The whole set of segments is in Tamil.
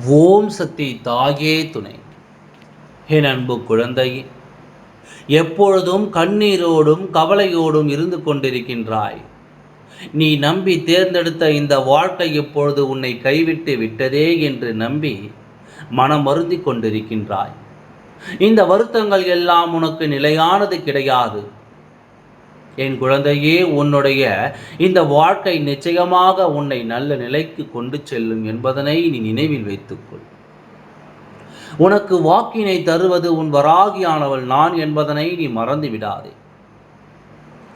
ஓம் சக்தி தாயே துணை. என் அன்பு குழந்தை எப்பொழுதும் கண்ணீரோடும் கவலையோடும் இருந்து கொண்டிருக்கின்றாய். நீ நம்பி தேர்ந்தெடுத்த இந்த வாழ்க்கை இப்பொழுது உன்னை கைவிட்டு விட்டதே என்று நம்பி மனம் வருந்தி கொண்டிருக்கின்றாய். இந்த வருத்தங்கள் எல்லாம் உனக்கு நிலையானது கிடையாது. என் குழந்தையே உன்னுடைய இந்த வாழ்க்கை நிச்சயமாக உன்னை நல்ல நிலைக்கு கொண்டு செல்லும் என்பதனை நீ நினைவில் வைத்துக்கொள். உனக்கு வாக்கினை தருவது உன் வராகியானவள் நான் என்பதனை நீ மறந்து விடாதே.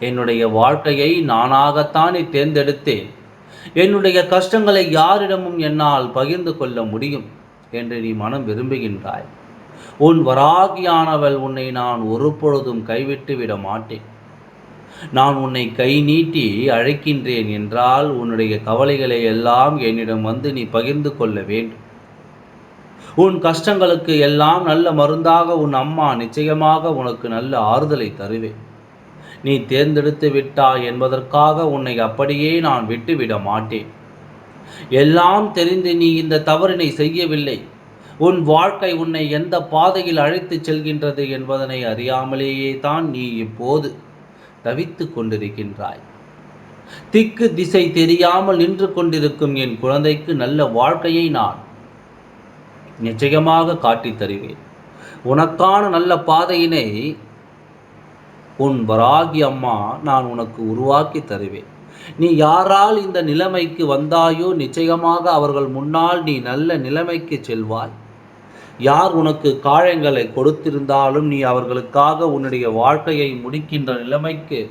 என்னுடைய வாழ்க்கையை நானாகத்தானே தேர்ந்தெடுத்தேன். என்னுடைய கஷ்டங்களை யாரிடமும் என்னால் பகிர்ந்து கொள்ள முடியும் என்று நீ மனம் விரும்புகின்றாய். உன் வராகியானவள் உன்னை நான் ஒரு பொழுதும் கைவிட்டு விட மாட்டேன். நான் உன்னை கை நீட்டி அழைக்கின்றேன் என்றால் உன்னுடைய கவலைகளை எல்லாம் என்னிடம் வந்து நீ பகிர்ந்து கொள்ள வேண்டும். உன் கஷ்டங்களுக்கு எல்லாம் நல்ல மருந்தாக உன் அம்மா நிச்சயமாக உனக்கு நல்ல ஆறுதலை தருவேன் நீ தேர்ந்தெடுத்து விட்டாய் என்பதற்காக உன்னை அப்படியே நான் விட்டுவிட மாட்டேன். எல்லாம் தெரிந்து நீ இந்த தவறினை செய்யவில்லை. உன் வாழ்க்கை உன்னை எந்த பாதையில் அழைத்துச் செல்கின்றது என்பதனை அறியாமலேயே தான் நீ இப்போது தவித்து கொண்டிருக்கின்றாய். திக்கு திசை தெரியாமல் நின்று கொண்டிருக்கும் என் குழந்தைக்கு நல்ல வாழ்க்கையை நான் நிச்சயமாக காட்டித் தருவேன். உனக்கான நல்ல பாதையினை உன் வராகி அம்மா நான் உனக்கு உருவாக்கி தருவேன். நீ யாரால் இந்த நிலைமைக்கு வந்தாயோ நிச்சயமாக அவர்கள் முன்னால் நீ நல்ல நிலைமைக்கு செல்வாய். யார் உனக்கு காயங்களை கொடுத்திருந்தாலும் நீ அவர்களுக்காக உன்னுடைய வாழ்க்கையை முடிக்கின்ற நிலைமைக்கு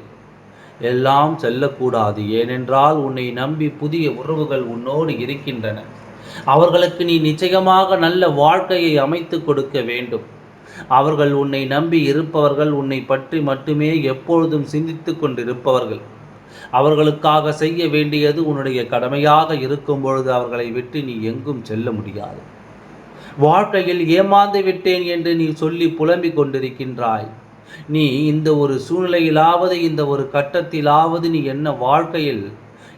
எல்லாம் செல்லக்கூடாது. ஏனென்றால் உன்னை நம்பி புதிய உறவுகள் உன்னோடு இருக்கின்றன. அவர்களுக்கு நீ நிச்சயமாக நல்ல வாழ்க்கையை அமைத்து கொடுக்க வேண்டும். அவர்கள் உன்னை நம்பி இருப்பவர்கள் உன்னை பற்றி மட்டுமே எப்பொழுதும் சிந்தித்து கொண்டிருப்பவர்கள். அவர்களுக்காக செய்ய வேண்டியது உன்னுடைய கடமையாக இருக்கும் பொழுது அவர்களை விட்டு நீ எங்கும் செல்ல முடியாது. வாழ்க்கையில் ஏமாந்து விட்டேன் என்று நீ சொல்லி புலம்பிக் கொண்டிருக்கின்றாய். நீ இந்த ஒரு சூழ்நிலையிலாவது இந்த ஒரு கட்டத்திலாவது நீ என்ன வாழ்க்கையில்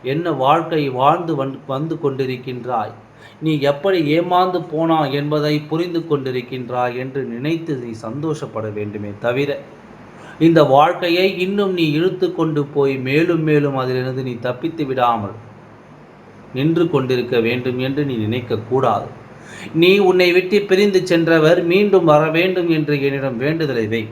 என்ன வாழ்க்கை வாழ்ந்து வந்து கொண்டிருக்கின்றாய்? நீ எப்படி ஏமாந்து போனா என்பதை புரிந்து கொண்டிருக்கின்றாய் என்று நினைத்து நீ சந்தோஷப்பட வேண்டுமே தவிர இந்த வாழ்க்கையை இன்னும் நீ இழுத்து கொண்டு போய் மேலும் மேலும் அதிலிருந்து நீ தப்பித்து விடாமல் நின்று கொண்டிருக்க வேண்டும் என்று நீ நினைக்கக்கூடாது நீ உன்னை விட்டு பிரிந்து சென்றவர் மீண்டும் வர வேண்டும் என்று என்னிடம் வேண்டுதலை வை.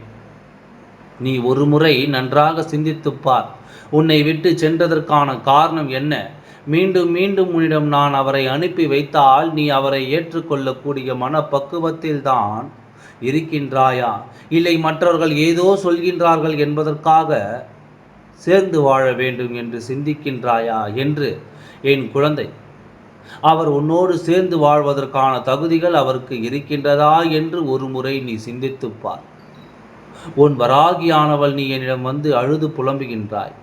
நீ ஒரு முறை நன்றாக சிந்தித்துப்பார் உன்னை விட்டு சென்றதற்கான காரணம் என்ன? மீண்டும் மீண்டும் உன்னிடம் நான் அவரை அனுப்பி வைத்தால் நீ அவரை ஏற்றுக்கொள்ளக்கூடிய மனப்பக்குவத்தில்தான் இருக்கின்றாயா? இல்லை மற்றவர்கள் ஏதோ சொல்கின்றார்கள் என்பதற்காக சேர்ந்து வாழ வேண்டும் என்று சிந்திக்கின்றாயா? என்று என் குழந்தை அவர் உன்னோடு சேர்ந்து வாழ்வதற்கான தகுதிகள் அவருக்கு இருக்கின்றதா என்று ஒரு முறை நீ சிந்தித்துப்பார் உன் வராகியானவள் நீ என்னிடம் வந்து அழுது புலம்புகின்றாய்.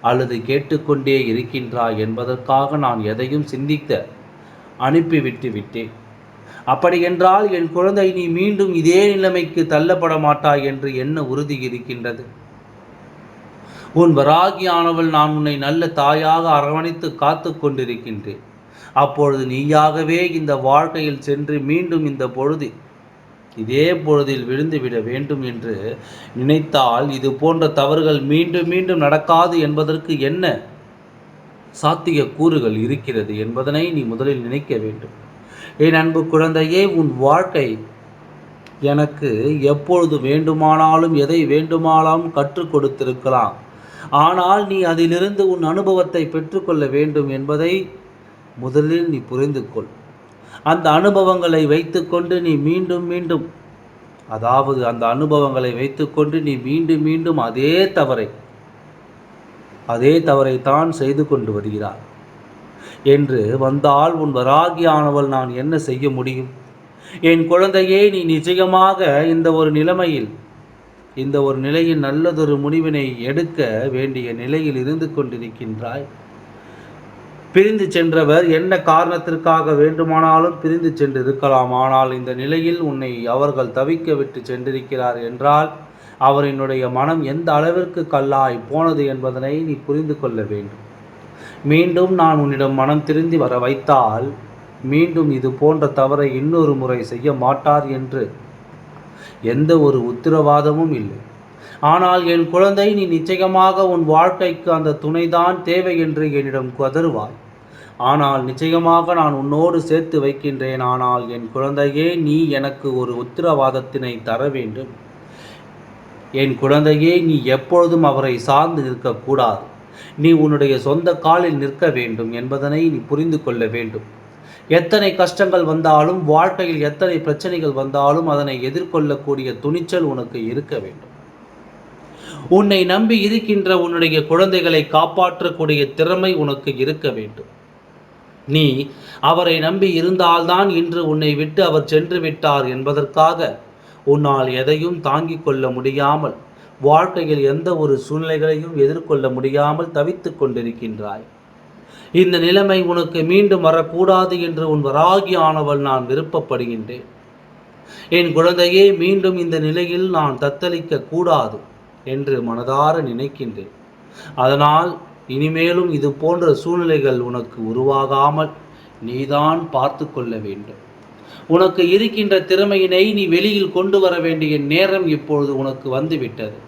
அல்லது கேட்டுக்கொண்டே இருக்கின்றாய் என்பதற்காக நான் எதையும் சிந்திக்க அனுப்பிவிட்டு விட்டேன். அப்படியென்றால் என் குழந்தை நீ மீண்டும் இதே நிலைமைக்கு தள்ளப்பட மாட்டாய் என்று என்ன உறுதி இருக்கின்றது? உன் வராகியானவள் நான் உன்னை நல்ல தாயாக அரவணைத்து காத்து கொண்டிருக்கின்றேன். அப்பொழுது நீயாகவே இந்த வாழ்க்கையில் சென்று மீண்டும் இந்த பொழுது இதே பொழுதில் விழுந்துவிட வேண்டும் என்று நினைத்தால் இது போன்ற தவறுகள் மீண்டும் மீண்டும் நடக்காது என்பதற்கு என்ன சாத்திய கூறுகள் இருக்கிறது என்பதனை நீ முதலில் நினைக்க வேண்டும். என் அன்பு குழந்தையே உன் வாழ்க்கை எனக்கு எப்பொழுது வேண்டுமானாலும் எதை வேண்டுமானாலும் கற்றுக் கொடுத்திருக்கலாம். ஆனால் நீ அதிலிருந்து உன் அனுபவத்தை பெற்றுக்கொள்ள வேண்டும் என்பதை முதலில் நீ புரிந்து கொள் அந்த அனுபவங்களை வைத்துக்கொண்டு நீ மீண்டும் மீண்டும் அதாவது அந்த அனுபவங்களை வைத்துக்கொண்டு நீ மீண்டும் மீண்டும் அதே தவறை அதே தவறை தான் செய்து கொண்டு வருகிறார் என்று வந்தால் உன் வராகியானவள் நான் என்ன செய்ய முடியும்? என் குழந்தையே நீ நிச்சயமாக இந்த ஒரு நிலைமையில் இந்த ஒரு நிலையில் நல்லதொரு முடிவினை எடுக்க வேண்டிய நிலையில் இருந்து கொண்டிருக்கின்றாய். பிரிந்து சென்றவர் என்ன காரணத்திற்காக வேண்டுமானாலும் பிரிந்து சென்று இருக்கலாம் ஆனால் இந்த நிலையில் உன்னை அவர்கள் தவிக்க விட்டு சென்றிருக்கிறார் என்றால் அவரினுடைய மனம் எந்த அளவிற்கு கல்லாய் போனது என்பதனை நீ புரிந்து கொள்ள வேண்டும். மீண்டும் நான் உன்னிடம் மனம் திருந்தி வர வைத்தால் மீண்டும் இது போன்ற தவறை இன்னொரு முறை செய்ய மாட்டார் என்று எந்த ஒரு உத்தரவாதமும் இல்லை. ஆனால் என் குழந்தை நீ நிச்சயமாக உன் வாழ்க்கைக்கு அந்த துணைதான் தேவை என்று என்னிடம் கதறுவாய். ஆனால் நிச்சயமாக நான் உன்னோடு சேர்த்து வைக்கின்றேன். ஆனால் என் குழந்தையே நீ எனக்கு ஒரு உத்தரவாதத்தினை தர வேண்டும். என் குழந்தையே நீ எப்பொழுதும் அவரை சார்ந்து நிற்கக்கூடாது. நீ உன்னுடைய சொந்த காலில் நிற்க வேண்டும் என்பதனை நீ புரிந்து கொள்ள வேண்டும். எத்தனை கஷ்டங்கள் வந்தாலும் வாழ்க்கையில் எத்தனை பிரச்சனைகள் வந்தாலும் அதனை எதிர்கொள்ளக்கூடிய துணிச்சல் உனக்கு இருக்க வேண்டும். உன்னை நம்பி இருக்கின்ற உன்னுடைய குழந்தைகளை காப்பாற்றக்கூடிய திறமை உனக்கு இருக்க வேண்டும். நீ அவரை நம்பி இருந்தால்தான் இன்று உன்னை விட்டு அவர் சென்று விட்டார் என்பதற்காக உன்னால் எதையும் தாங்கிக் கொள்ள முடியாமல் வாழ்க்கையில் எந்த ஒரு சூழ்நிலைகளையும் எதிர்கொள்ள முடியாமல் தவித்துக் கொண்டிருக்கின்றாய். இந்த நிலைமை உனக்கு மீண்டும் வரக்கூடாது என்று உன் வராகி ஆனவள் நான் விருப்பப்படுகின்றேன். என் குழந்தையே மீண்டும் இந்த நிலையில் நான் தத்தளிக்க கூடாது. என்று மனதார நினைக்கின்றேன். அதனால் இனிமேலும் இது போன்ற சூழ்நிலைகள் உனக்கு உருவாகாமல் நீதான் பார்த்து கொள்ள வேண்டும். உனக்கு இருக்கின்ற திறமையினை நீ வெளியில் கொண்டு வர வேண்டிய நேரம் இப்பொழுது உனக்கு வந்துவிட்டது.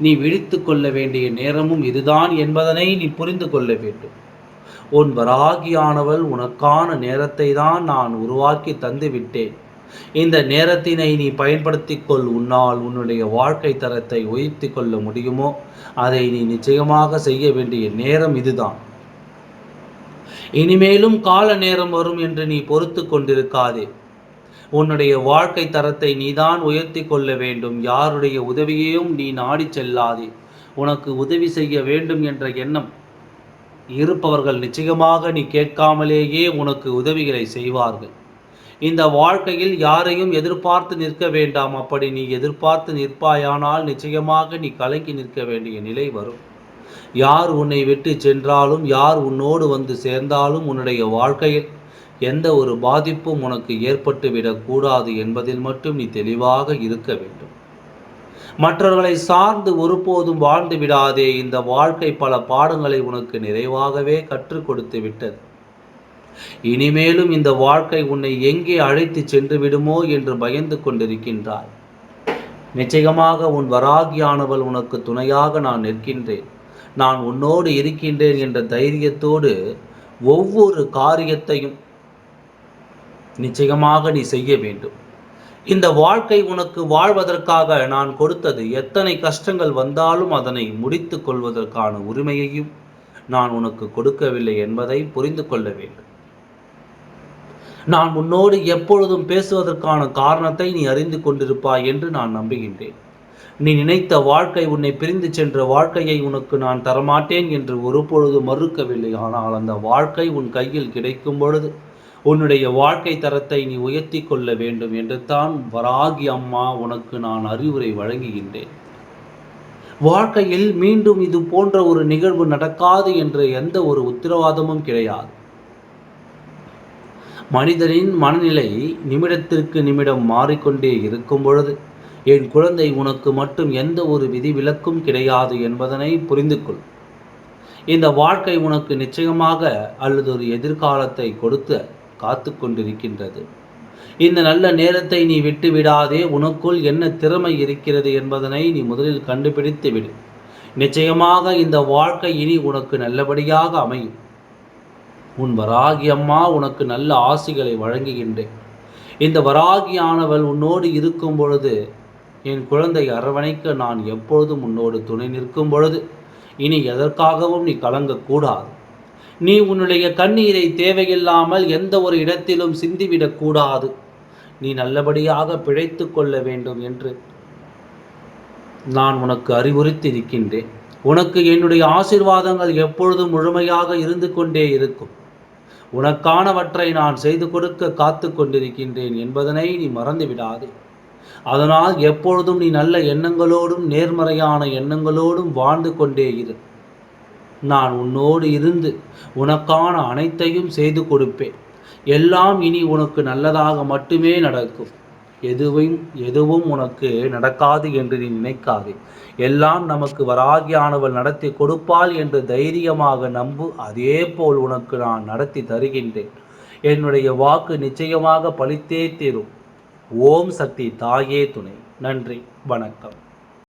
நீ விழித்து கொள்ள வேண்டிய நேரமும் இதுதான் என்பதனை நீ புரிந்து கொள்ள வேண்டும். உன் வராகியானவள் உனக்கான நேரத்தை தான் நான் உருவாக்கி தந்து விட்டேன் இந்த நேரத்தினை நீ பயன்படுத்தி கொள். உன்னால் உன்னுடைய வாழ்க்கை தரத்தை உயர்த்தி கொள்ள முடியுமோ? அதை நீ நிச்சயமாக செய்ய வேண்டிய நேரம் இதுதான். இனிமேலும் கால நேரம் வரும் என்று நீ பொறுத்து கொண்டிருக்காதே. உன்னுடைய வாழ்க்கை தரத்தை நீதான் உயர்த்தி கொள்ள வேண்டும். யாருடைய உதவியையும் நீ நாடி செல்லாதே. உனக்கு உதவி செய்ய வேண்டும் என்ற எண்ணம் இருப்பவர்கள் நிச்சயமாக நீ கேட்காமலேயே உனக்கு உதவிகளை செய்வார்கள். இந்த வாழ்க்கையில் யாரையும் எதிர்பார்த்து நிற்க வேண்டாம். அப்படி நீ எதிர்பார்த்து நிற்பாயானால் நிச்சயமாக நீ கலங்கி நிற்க வேண்டிய நிலை வரும். யார் உன்னை விட்டு சென்றாலும் யார் உன்னோடு வந்து சேர்ந்தாலும் உன்னுடைய வாழ்க்கையில் எந்த ஒரு பாதிப்பும் உனக்கு ஏற்பட்டு விடக்கூடாது என்பதில் மட்டும் நீ தெளிவாக இருக்க வேண்டும். மற்றவர்களை சார்ந்து ஒருபோதும் வாழ்ந்து விடாதே. இந்த வாழ்க்கை பல பாடங்களை உனக்கு நிறைவாகவே கற்றுக் கொடுத்து விட்டது. இனிமேலும் இந்த வாழ்க்கை உன்னை எங்கே அழைத்து சென்று விடுமோ என்று பயந்து கொண்டிருக்கின்றாய். நிச்சயமாக உன் வராகியானவள் உனக்கு துணையாக நான் நிற்கின்றேன். நான் உன்னோடு இருக்கின்றேன் என்ற தைரியத்தோடு ஒவ்வொரு காரியத்தையும் நிச்சயமாக நீ செய்ய வேண்டும். இந்த வாழ்க்கை உனக்கு வாழ்வதற்காக நான் கொடுத்தது எத்தனை கஷ்டங்கள் வந்தாலும் அதனை முடித்து கொள்வதற்கான உரிமையையும் நான் உனக்கு கொடுக்கவில்லை என்பதை புரிந்து கொள்ள வேண்டும். நான் உன்னோடு எப்பொழுதும் பேசுவதற்கான காரணத்தை நீ அறிந்து கொண்டிருப்பாய் என்று நான் நம்புகின்றேன். நீ நினைத்த வாழ்க்கை உன்னை பிரிந்து சென்ற வாழ்க்கையை உனக்கு நான் தரமாட்டேன் என்று ஒருபொழுது மறுக்கவில்லை. ஆனால் அந்த வாழ்க்கை உன் கையில் கிடைக்கும் பொழுது உன்னுடைய வாழ்க்கை தரத்தை நீ உயர்த்தி கொள்ள வேண்டும் என்று தான் வராகி அம்மா உனக்கு நான் அறிவுரை வழங்குகின்றேன். வாழ்க்கையில் மீண்டும் இது போன்ற ஒரு நிகழ்வு நடக்காது என்ற எந்த ஒரு உத்தரவாதமும் கிடையாது. மனிதனின் மனநிலை நிமிடத்திற்கு நிமிடம் மாறிக்கொண்டே இருக்கும் பொழுது என் குழந்தை உனக்கு மட்டும் எந்த ஒரு விதிவிலக்கும் கிடையாது என்பதனை புரிந்து கொள் இந்த வாழ்க்கை உனக்கு நிச்சயமாக அல்லது ஒரு எதிர்காலத்தை கொடுத்து காத்து கொண்டிருக்கின்றது. இந்த நல்ல நேரத்தை நீ விட்டு விடாதே உனக்குள் என்ன திறமை இருக்கிறது என்பதனை நீ முதலில் கண்டுபிடித்து விடு. நிச்சயமாக இந்த வாழ்க்கை இனி உனக்கு நல்லபடியாக அமையும். உன் வராகி அம்மா உனக்கு நல்ல ஆசிகளை வழங்குகின்றேன். இந்த வராகியானவள் உன்னோடு இருக்கும் பொழுது என் குழந்தை அரவணைக்க நான் எப்பொழுதும் உன்னோடு துணை நிற்கும் பொழுது இனி எதற்காகவும் நீ கலங்கக்கூடாது நீ உன்னுடைய கண்ணீரை தேவையில்லாமல் எந்த ஒரு இடத்திலும் சிந்திவிடக்கூடாது நீ நல்லபடியாக பிழைத்து கொள்ள வேண்டும் என்று நான் உனக்கு அறிவுறுத்தி இருக்கின்றேன் உனக்கு என்னுடைய ஆசிர்வாதங்கள் எப்பொழுதும் முழுமையாக இருந்து கொண்டே இருக்கும். உனக்கானவற்றை நான் செய்து கொடுக்க காத்து கொண்டிருக்கின்றேன் என்பதனை நீ மறந்து விடாதே அதனால் எப்பொழுதும் நீ நல்ல எண்ணங்களோடும் நேர்மறையான எண்ணங்களோடும் வாழ்ந்து கொண்டே இரு. நான் உன்னோடு இருந்து உனக்கான அனைத்தையும் செய்து கொடுப்பேன். எல்லாம் இனி உனக்கு நல்லதாக மட்டுமே நடக்கும். எதுவும் எதுவும் உனக்கு நடக்காது என்று நீ நினைக்காதே. எல்லாம் நமக்கு வராகியானவள் நடத்தி கொடுப்பாள் என்று தைரியமாக நம்பு அதே போல் உனக்கு நான் நடத்தி தருகின்றேன். என்னுடைய வாக்கு நிச்சயமாக பழித்தே தீரும். ஓம் சக்தி தாயே துணை. நன்றி வணக்கம்.